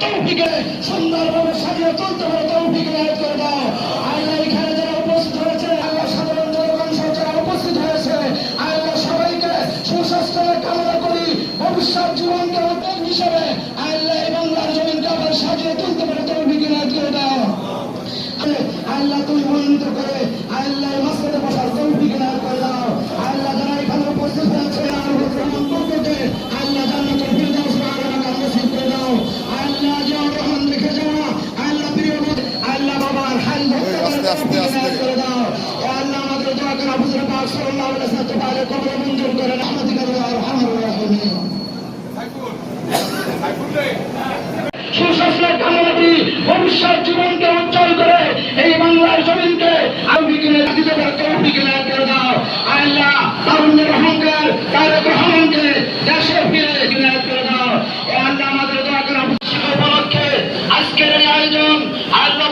তৌফিকে সুন্দরভাবে সাজিয়ে চলতে হবে আস্তে আস্তে। আজকের এই আয়োজন আল্লাহ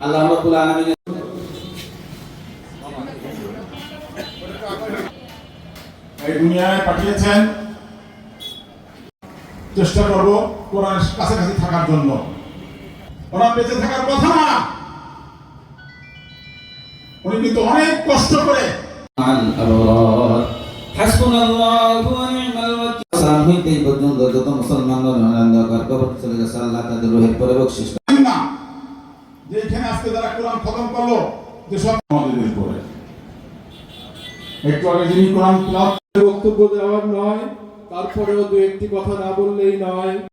আল্লাহ রাব্বুল আলামিন এই দুনিয়ায় পাঠিয়েছেন চেষ্টা করব কোরআনের কাছাকাছি থাকার জন্য। ওরা বেঁচে থাকার কথা না। উনি কিন্তু অনেক কষ্ট করে পর্যন্ত যত কবর চলে গেছে আল্লাহ তাদের রোহের পরে বকশিস আজকে যারা কোরআন খতম করল, যে সব আমাদের করে একটু আগে যিনি কোরআন বক্তব্য দেওয়ার নয়, তারপরেও দু একটি কথা না বললেই নয়।